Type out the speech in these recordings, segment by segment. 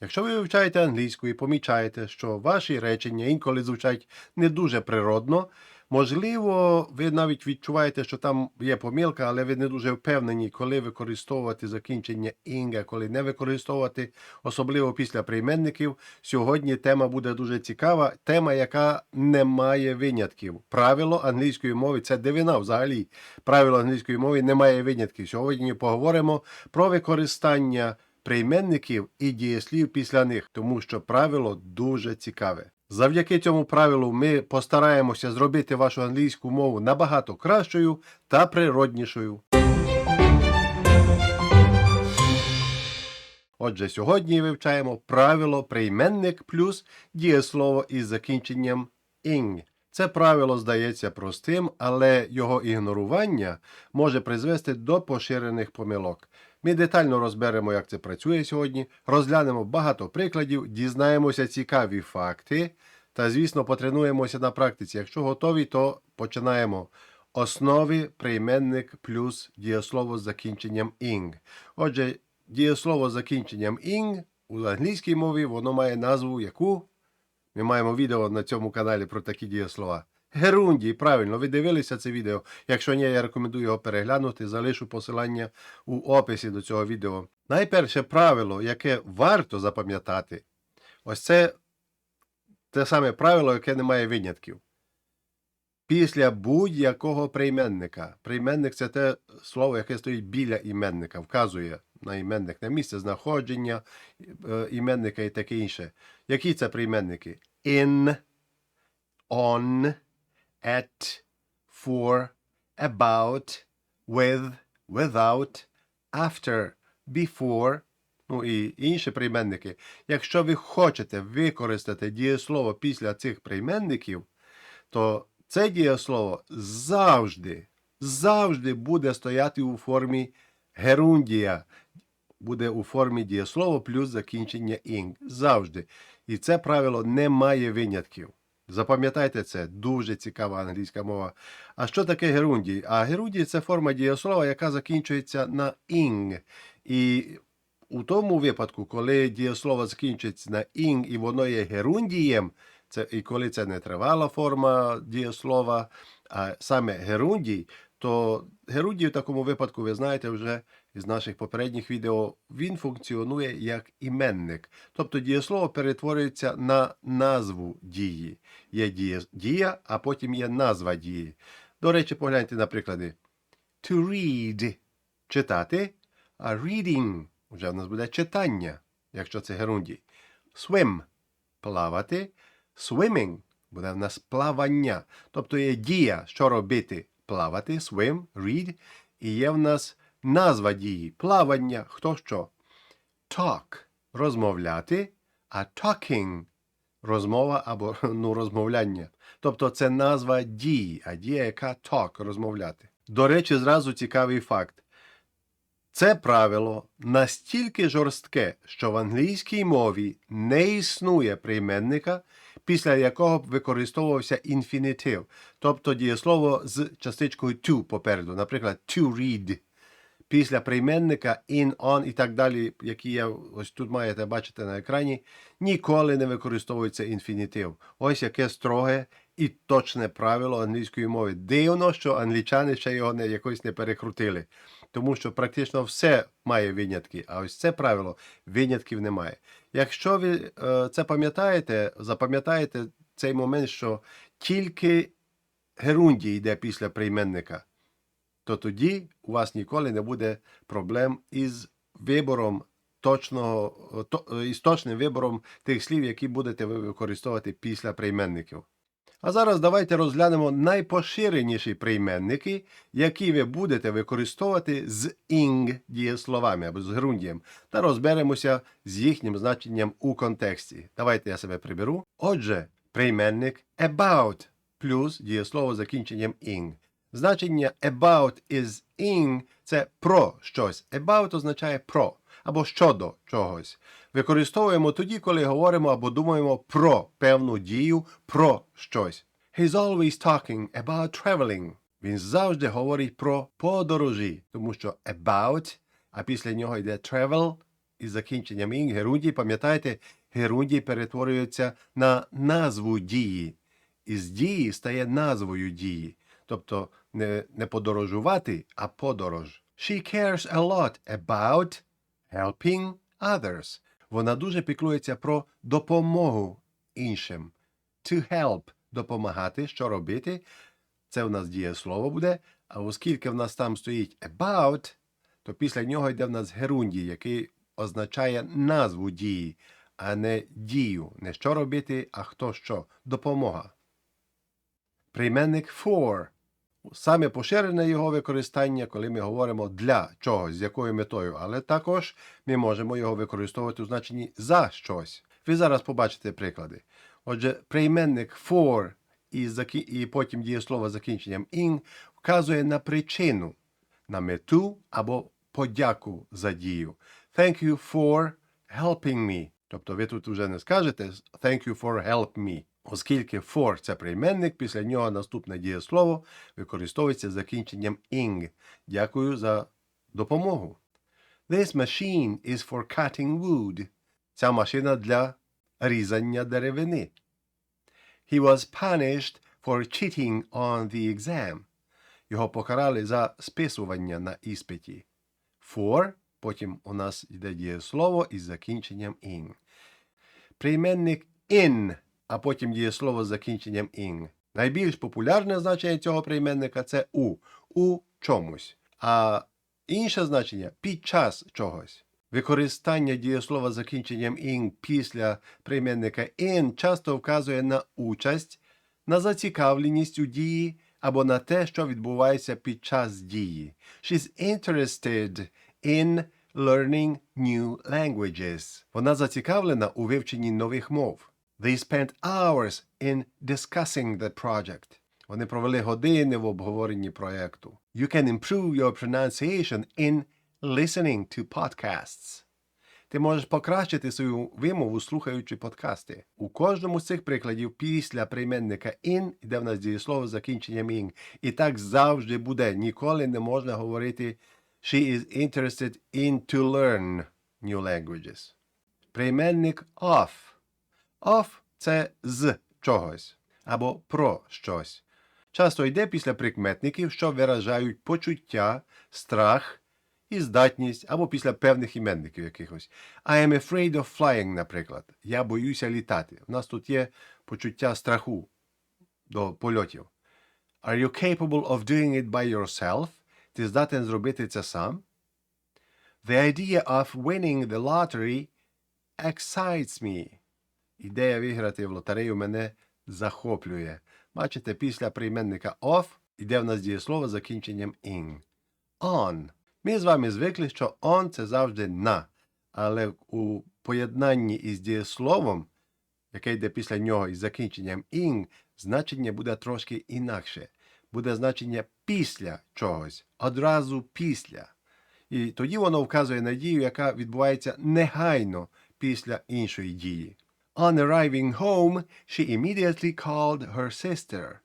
Якщо ви вивчаєте англійську і помічаєте, що ваші речення інколи звучать не дуже природно, можливо, ви навіть відчуваєте, що там є помилка, але ви не дуже впевнені, коли використовувати закінчення ing, а коли не використовувати, особливо після прийменників. Сьогодні тема буде дуже цікава. Тема, яка не має винятків. Правило англійської мови це дивина взагалі. Правило англійської мови не має винятків. Сьогодні поговоримо про використання прийменників і дієслів після них, тому що правило дуже цікаве. Завдяки цьому правилу ми постараємося зробити вашу англійську мову набагато кращою та природнішою. Отже, сьогодні вивчаємо правило прийменник плюс дієслово із закінченням ing. Це правило здається простим, але його ігнорування може призвести до поширених помилок. Ми детально розберемо, як це працює сьогодні, розглянемо багато прикладів, дізнаємося цікаві факти та, звісно, потренуємося на практиці. Якщо готові, то починаємо. Основи прийменник плюс дієслово з закінченням ing. Отже, дієслово з закінченням ing у англійській мові воно має назву яку? Ми маємо відео на цьому каналі про такі дієслова. Герундій, правильно, ви дивилися це відео. Якщо ні, я рекомендую його переглянути, залишу посилання у описі до цього відео. Найперше правило, яке варто запам'ятати, ось це те саме правило, яке не має винятків. Після будь-якого прийменника. Прийменник це те слово, яке стоїть біля іменника, вказує на іменник, на місце знаходження е, іменника і таке інше. Які це прийменники? In, on, at, for, about, with, without, after, before, ну і інші прийменники. Якщо ви хочете використати дієслово після цих прийменників, то це дієслово завжди, завжди буде стояти у формі герундія. Буде у формі дієслова плюс закінчення ing. Завжди. І це правило не має винятків. Запам'ятайте це, дуже цікава англійська мова. А що таке герундій? А герундій це форма дієслова, яка закінчується на ing. І у тому випадку, коли дієслово закінчується на ing і воно є герундієм, це, і коли це не тривала форма дієслова, а саме герундій, то герундій в такому випадку, ви знаєте вже із наших попередніх відео, він функціонує як іменник. Тобто дієслово перетворюється на назву дії. Є дія, а потім є назва дії. До речі, погляньте на приклади. To read читати, а reading вже в нас буде читання, якщо це герундій. Swim плавати, swimming буде в нас плавання. Тобто є дія, що робити плавати, swim, read, і є в нас назва дії плавання, хто що. Talk розмовляти, а talking розмова або ну, розмовляння. Тобто це назва дії, а дія, яка talk розмовляти. До речі, зразу цікавий факт. Це правило настільки жорстке, що в англійській мові не існує прийменника, після якого б використовувався інфінітив, тобто дієслово з частичкою to попереду, наприклад, to read. Після прийменника in, on і так далі, які я ось тут маєте бачити на екрані, ніколи не використовується інфінітив. Ось яке строге і точне правило англійської мови. Дивно, що англічани ще його не якось не перекрутили, тому що практично все має винятки, а ось це правило винятків немає. Якщо ви е, це пам'ятаєте, запам'ятаєте цей момент, що тільки герундій йде після прийменника то тоді у вас ніколи не буде проблем із вибором точного, то, із точним вибором тих слів, які будете ви використовувати після прийменників. А зараз давайте розглянемо найпоширеніші прийменники, які ви будете використовувати з ing дієсловами або з грундієм, та розберемося з їхнім значенням у контексті. Давайте я себе приберу. Отже, прийменник about плюс дієслово закінченням ing. Значення about is in це про щось. About означає про або щодо чогось. Використовуємо тоді, коли говоримо або думаємо про певну дію, про щось. He's always talking about traveling. Він завжди говорить про подорожі, тому що about, а після нього йде travel, із закінченням ing, герундій, пам'ятаєте, герундій перетворюється на назву дії. Із дії стає назвою дії. Тобто не, не подорожувати, а подорож. She cares a lot about helping others. Вона дуже піклується про допомогу іншим. To help – допомагати, що робити. Це в нас дієслово буде. А оскільки в нас там стоїть about, то після нього йде в нас герундій, який означає назву дії, а не дію. Не що робити, а хто що. Допомога. Прийменник for. Саме поширене його використання, коли ми говоримо для чогось, з якою метою, але також ми можемо його використовувати у значенні за щось. Ви зараз побачите приклади. Отже, прийменник for і, закі... і потім дієслово з закінченням ing вказує на причину, на мету або подяку за дію. Thank you for helping me. Тобто ви тут вже не скажете thank you for help me. Оскільки for – це прийменник, після нього наступне дієслово використовується закінченням ing. Дякую за допомогу. This machine is for cutting wood. Ця машина для різання деревини. He was punished for cheating on the exam. Його покарали за списування на іспиті. For, потім у нас йде дієслово із закінченням ing. Прийменник in, а потім дієслово з закінченням ing. Найбільш популярне значення цього прийменника це у, у чомусь. А інше значення під час чогось. Використання дієслова з закінченням ing після прийменника in часто вказує на участь, на зацікавленість у дії або на те, що відбувається під час дії. She's interested in learning new languages. Вона зацікавлена у вивченні нових мов. They spent hours in discussing the project. Вони провели години в обговоренні проєкту. You can improve your pronunciation in listening to podcasts. Ти можеш покращити свою вимову, слухаючи подкасти. У кожному з цих прикладів після прийменника in йде в нас дієслово з закінченням ing. І так завжди буде. Ніколи не можна говорити She is interested in to learn new languages. Прийменник of. Of – це з чогось або про щось. Часто йде після прикметників, що виражають почуття, страх і здатність або після певних іменників якихось. I am afraid of flying, наприклад. Я боюся літати. У нас тут є почуття страху до польотів. Are you capable of doing it by yourself? Ти здатен зробити це сам? The idea of winning the lottery excites me. Ідея виграти в лотерею мене захоплює. Бачите, після прийменника of йде в нас дієслово з закінченням ing. On. Ми з вами звикли, що on це завжди на. Але у поєднанні із дієсловом, яке йде після нього із закінченням ing, значення буде трошки інакше. Буде значення після чогось, одразу після. І тоді воно вказує на дію, яка відбувається негайно після іншої дії. On arriving home, she immediately called her sister.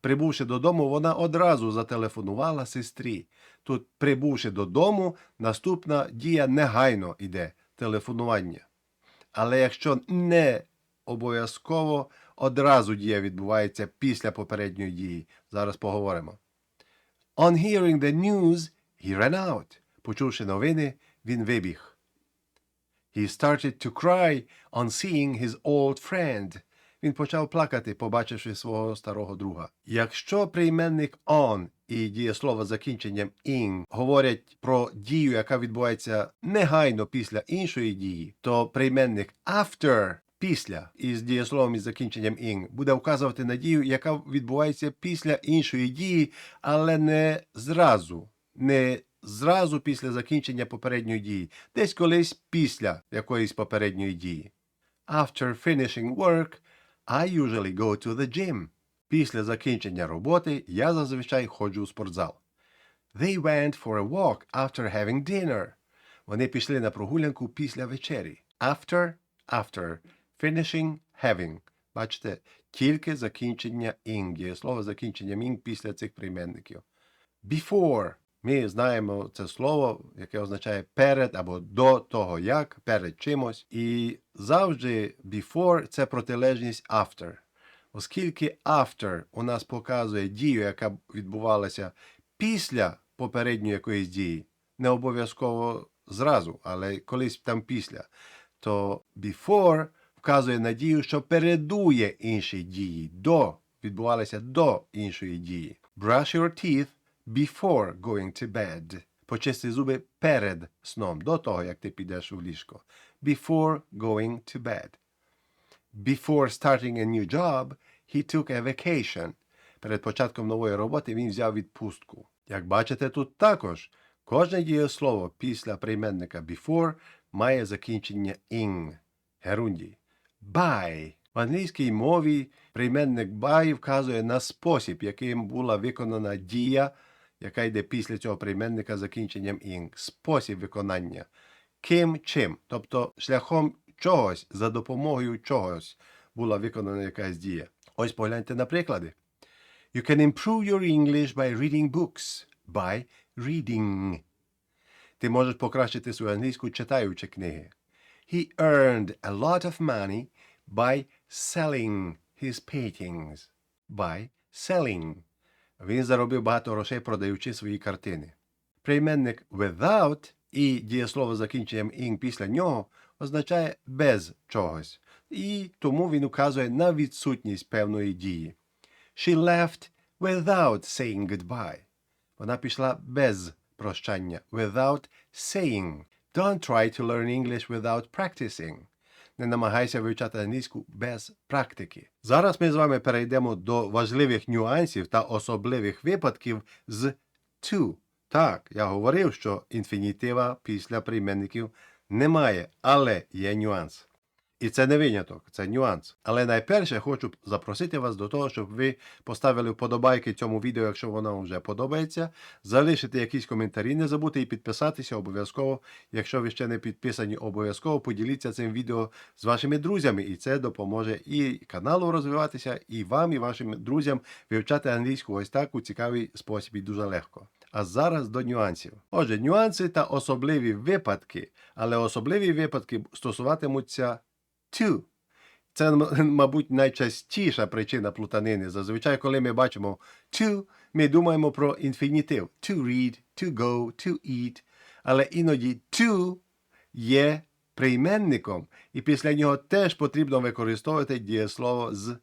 Прибувши додому, вона одразу зателефонувала сестрі. Тут, прибувши додому, наступна дія негайно йде телефонування. Але якщо не обов'язково одразу дія відбувається після попередньої дії, зараз поговоримо. On hearing the news, he ran out. Почувши новини, він вибіг. He started to cry on seeing his old friend. Він почав плакати, побачивши свого старого друга. Якщо прийменник on і дієслово з закінченням ing говорять про дію, яка відбувається негайно після іншої дії, то прийменник after після із дієсловом із закінченням ing буде вказувати на дію, яка відбувається після іншої дії, але не зразу, не зразу після закінчення попередньої дії, десь колись після якоїсь попередньої дії. After finishing work, I usually go to the gym. Після закінчення роботи я зазвичай ходжу у спортзал. They went for a walk after having dinner. Вони пішли на прогулянку після вечері. After, after, finishing, having. Бачите, тільки закінчення ing. Є слово закінчення ing після цих прийменників. Before Ми знаємо це слово, яке означає перед або до того як, перед чимось. І завжди before це протилежність after. Оскільки after у нас показує дію, яка відбувалася після попередньої якоїсь дії, не обов'язково зразу, але колись там після, то before вказує на дію, що передує іншій дії, до відбувалася до іншої дії. Brush your teeth before going to bed. Почисти зуби перед сном, до того, як ти підеш у ліжко. Before going to bed. Before starting a new job, he took a vacation. Перед початком нової роботи він взяв відпустку. Як бачите, тут також кожне дієслово після прийменника before має закінчення ing, герундій. By. В англійській мові прийменник by вказує на спосіб, яким була виконана дія, яка йде після цього прийменника закінченням ing. Спосіб виконання. Ким чим, тобто шляхом чогось, за допомогою чогось була виконана якась дія. Ось погляньте на приклади. You can improve your English by reading books. By reading. Ти можеш покращити свою англійську, читаючи книги. He earned a lot of money by selling his paintings. By selling. Він заробив багато грошей, продаючи свої картини. Прийменник without і дієслово з закінченням ing після нього означає без чогось. І тому він указує на відсутність певної дії. She left without saying goodbye. Вона пішла без прощання. Without saying. Don't try to learn English without practicing. Не намагайся вивчати англійську без практики. Зараз ми з вами перейдемо до важливих нюансів та особливих випадків з to. Так, я говорив, що інфінітива після прийменників немає, але є нюанс. І це не виняток, це нюанс. Але найперше хочу запросити вас до того, щоб ви поставили вподобайки цьому відео, якщо воно вам вже подобається. Залишити якісь коментарі, не забудьте і підписатися обов'язково. Якщо ви ще не підписані, обов'язково поділіться цим відео з вашими друзями, і це допоможе і каналу розвиватися, і вам, і вашим друзям вивчати англійську ось так у цікавий спосіб і дуже легко. А зараз до нюансів. Отже, нюанси та особливі випадки, але особливі випадки стосуватимуться to. Це, мабуть, найчастіша причина плутанини. Зазвичай, коли ми бачимо to, ми думаємо про інфінітив. To read, to go, to eat. Але іноді to є прийменником, і після нього теж потрібно використовувати дієслово з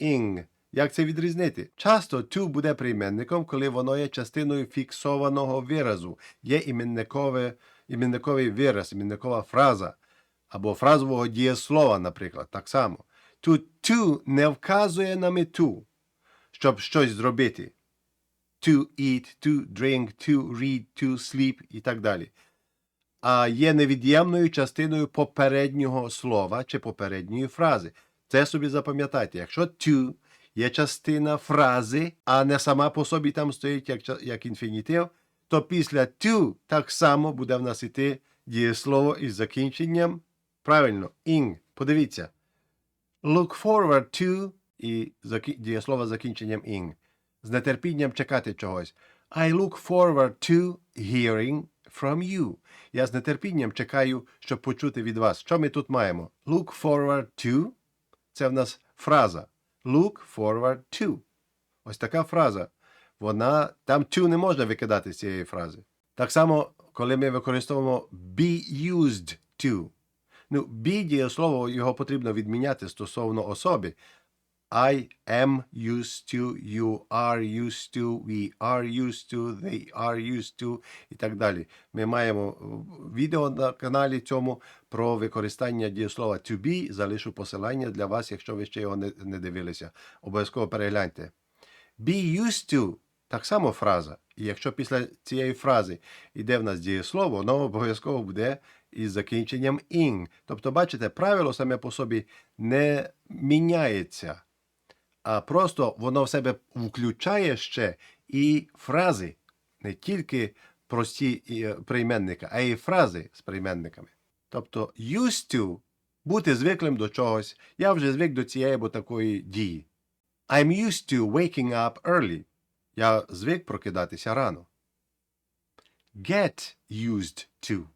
ing. Як це відрізнити? Часто to буде прийменником, коли воно є частиною фіксованого виразу, є іменникове, іменниковий вираз, іменникова фраза або фразового дієслова, наприклад, так само. Тут to не вказує на мету, щоб щось зробити. To eat, to drink, to read, to sleep і так далі. А є невід'ємною частиною попереднього слова чи попередньої фрази. Це собі запам'ятайте. Якщо to є частина фрази, а не сама по собі там стоїть як, як інфінітив, то після to так само буде в нас іти дієслово із закінченням Правильно, ing. Подивіться. Look forward to і дієслово з закінченням ing. З нетерпінням чекати чогось. I look forward to hearing from you. Я з нетерпінням чекаю, щоб почути від вас. Що ми тут маємо? Look forward to. Це в нас фраза. Look forward to. Ось така фраза. Вона там to не можна викидати з цієї фрази. Так само, коли ми використовуємо be used to. Ну, be дієслово його потрібно відміняти стосовно особи. I am used to, you are used to, we are used to, they are used to і так далі. Ми маємо е, відео на каналі цьому про використання дієслова to be. Залишу посилання для вас, якщо ви ще його не, не дивилися. Обов'язково перегляньте. Be used to так само фраза. І якщо після цієї фрази йде в нас дієслово, воно обов'язково буде із закінченням ing. Тобто, бачите, правило саме по собі не міняється, а просто воно в себе включає ще і фрази, не тільки прості е, прийменника, а й фрази з прийменниками. Тобто used to бути звиклим до чогось. Я вже звик до цієї або такої дії. I'm used to waking up early. Я звик прокидатися рано. get used to.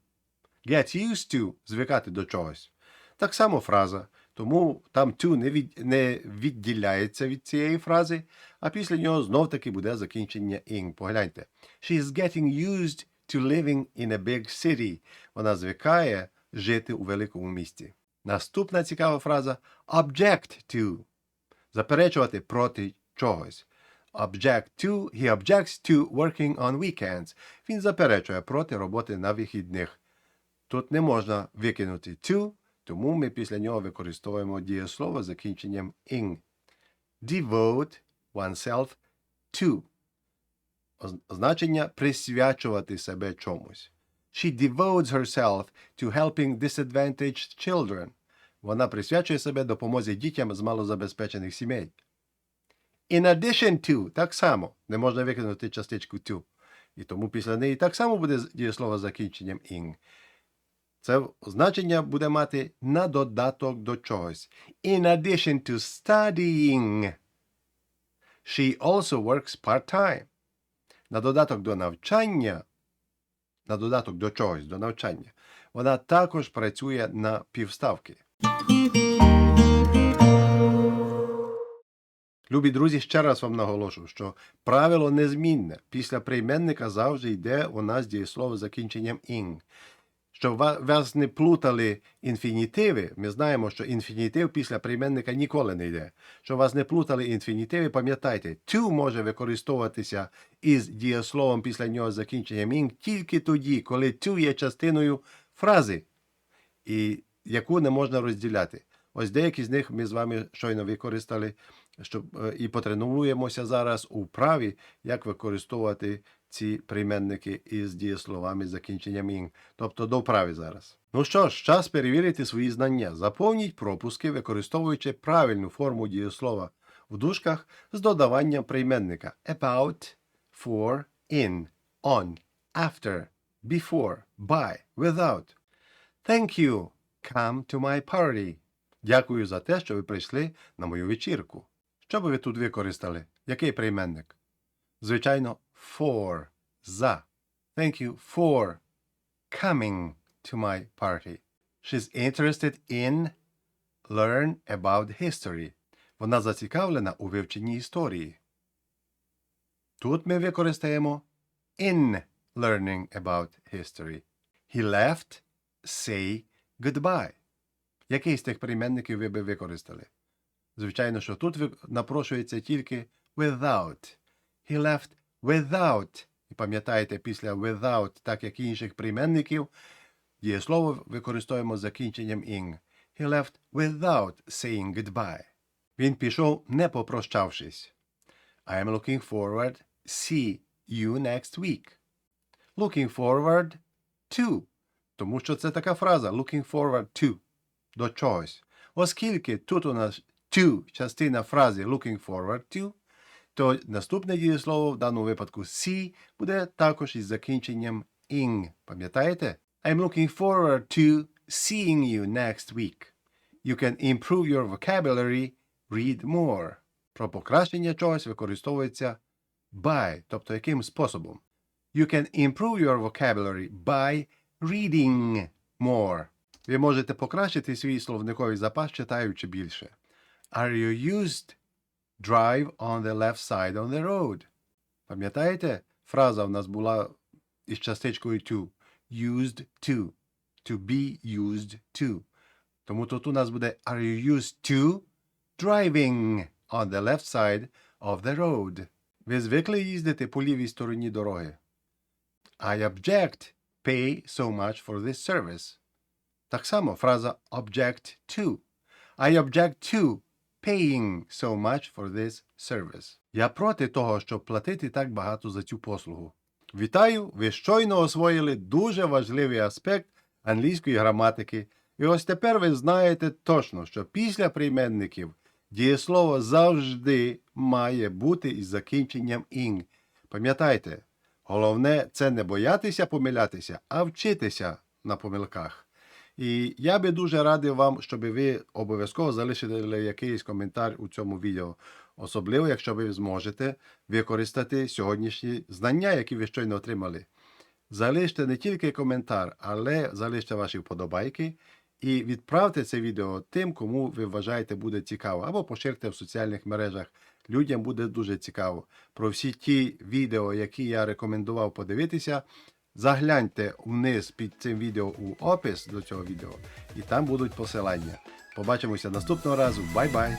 Get used to звикати до чогось. Так само фраза. Тому там to не, від, не відділяється від цієї фрази, а після нього знов таки буде закінчення ing. Погляньте. She is getting used to living in a big city. Вона звикає жити у великому місті. Наступна цікава фраза object to. Заперечувати проти чогось. Object to, he objects to working on weekends. Він заперечує проти роботи на вихідних. Тут не можна викинути to, тому ми після нього використовуємо дієслово з закінченням ing. Devote oneself to. Значення присвячувати себе чомусь. She devotes herself to helping disadvantaged children. Вона присвячує себе допомозі дітям з малозабезпечених сімей. In addition to, так само, не можна викинути частичку to. І тому після неї так само буде дієслово з закінченням ing. Це значення буде мати на додаток до чогось. In addition to studying, she also works part-time. На додаток до навчання, на додаток до чогось, до навчання, вона також працює на півставки. Любі друзі, ще раз вам наголошую, що правило незмінне. Після прийменника завжди йде у нас дієслово з закінченням ing. Щоб вас не плутали інфінітиви, ми знаємо, що інфінітив після прийменника ніколи не йде. Щоб вас не плутали інфінітиви, пам'ятайте, to може використовуватися із дієсловом після нього закінченням ing тільки тоді, коли to є частиною фрази, і яку не можна розділяти. Ось деякі з них ми з вами щойно використали, щоб е, і потренуємося зараз у вправі, як використовувати ці прийменники із дієсловами з закінченням ing, тобто до вправи зараз. Ну що ж, час перевірити свої знання. Заповніть пропуски, використовуючи правильну форму дієслова в дужках з додаванням прийменника about, for, in, on, after, before, by, without. Thank you. Come to my party. Дякую за те, що ви прийшли на мою вечірку. Що би ви тут використали? Який прийменник? Звичайно, for. За. Thank you for coming to my party. She's interested in learn about history. Вона зацікавлена у вивченні історії. Тут ми використаємо in learning about history. He left, say goodbye. Який з тих прийменників ви би використали? Звичайно, що тут напрошується тільки without. He left without. І пам'ятаєте, після without, так як і інших прийменників, дієслово використовуємо з закінченням ing. He left without saying goodbye. Він пішов, не попрощавшись. I am looking forward see you next week. Looking forward to. Тому що це така фраза looking forward to до чогось. Оскільки тут у нас to частина фрази looking forward to, то наступне дієслово в даному випадку see буде також із закінченням ing. Пам'ятаєте? I'm looking forward to seeing you next week. You can improve your vocabulary, read more. Про покращення чогось використовується by, тобто яким способом. You can improve your vocabulary by reading more. Ви можете покращити свій словниковий запас, читаючи більше. Are you used drive on the left side of the road? Пам'ятаєте? Фраза в нас була із частичкою to. Used to. To be used to. Тому тут у нас буде Are you used to driving on the left side of the road? Ви звикли їздити по лівій стороні дороги? I object pay so much for this service. Так само фраза object to. I object to paying so much for this service. Я проти того, щоб платити так багато за цю послугу. Вітаю! Ви щойно освоїли дуже важливий аспект англійської граматики. І ось тепер ви знаєте точно, що після прийменників дієслово завжди має бути із закінченням ing. Пам'ятайте, головне це не боятися помилятися, а вчитися на помилках. І я би дуже радий вам, щоб ви обов'язково залишили якийсь коментар у цьому відео. Особливо, якщо ви зможете використати сьогоднішні знання, які ви щойно отримали. залиште не тільки коментар, але залиште ваші вподобайки і відправте це відео тим, кому ви вважаєте буде цікаво, або поширте в соціальних мережах. Людям буде дуже цікаво. Про всі ті відео, які я рекомендував подивитися, загляньте вниз під цим відео у опис до цього відео, і там будуть посилання. Побачимося наступного разу. Бай-бай!